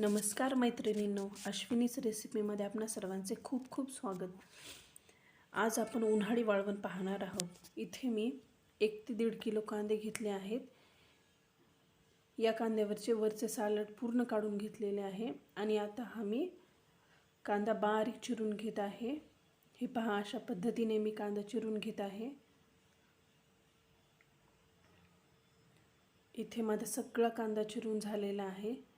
नमस्कार मैत्रिणींनो अश्विनीच रेसिपीमध्ये आपणा सर्वांचे खूप खूप स्वागत. आज आपण उन्हाळी वाळवण पाहणार आहोत. इथे मी एक ते दीड किलो कांदे घेतले आहेत. या कांद्यावरचे वरचे सालड पूर्ण काढून घेतलेले आहे आणि आता हा मी कांदा बारीक चिरून घेत आहे. हे पहा अशा पद्धतीने मी कांदा चिरून घेत आहे. इथे माझा सगळा कांदा चिरून झालेला आहे.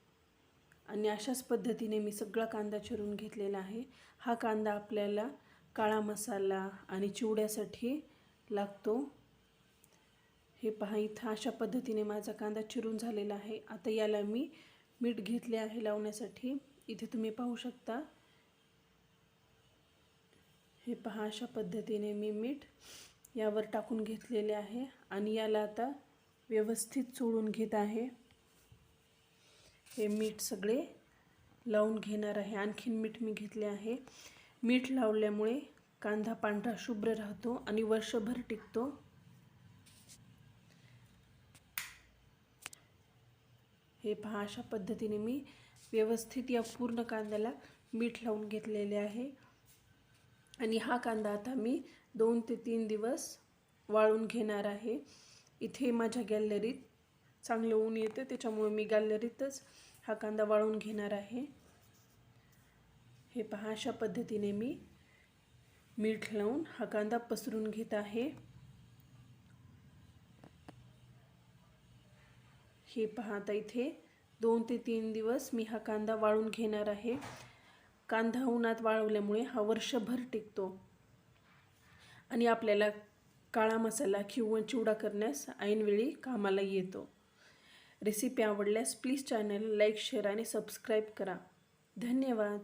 आणि अशाच पद्धतीने मी सगळा कांदा चिरून घेतलेला आहे. हा कांदा आपल्याला काळा मसाला आणि चिवड्यासाठी लागतो. हे पहा इथं अशा पद्धतीने माझा कांदा चिरून झालेला आहे. आता याला मी मीठ घेतले आहे लावण्यासाठी. इथे तुम्ही पाहू शकता. हे पहा अशा पद्धतीने मी मीठ यावर टाकून घेतलेले आहे. आणि याला आता व्यवस्थित चोळून घेत आहे. हे मीठ सगळे लावून घेणार आहे. आणखीन मीठ मी घेतले आहे. मीठ लावल्यामुळे कांदा पांढरा शुभ्र राहतो आणि वर्षभर टिकतो. हे पहा अशा पद्धतीने मी व्यवस्थित या पूर्ण कांद्याला मीठ लावून घेतलेले आहे. आणि हा कांदा आता मी दोन ते तीन दिवस वाळून घेणार आहे. इथे माझ्या गॅलरीत चांगलं ऊन येतं त्याच्यामुळे मी गॅलरीतच हा कांदा वाळून घेणार आहे. हे पहा अशा पद्धतीने मी मीठ लावून हा कांदा पसरून घेत आहे. हे पहा आता इथे दोन ते तीन दिवस मी हा कांदा वाळून घेणार आहे. कांदा उन्हात वाळवल्यामुळे हा वर्षभर टिकतो. आणि आपल्याला काळा मसाला किंवा चिवडा करण्यास ऐनवेळी कामाला येतो. रेसिपी आवडल्यास प्लीज चॅनल लाईक शेअर आणि सबस्क्राईब करा. धन्यवाद.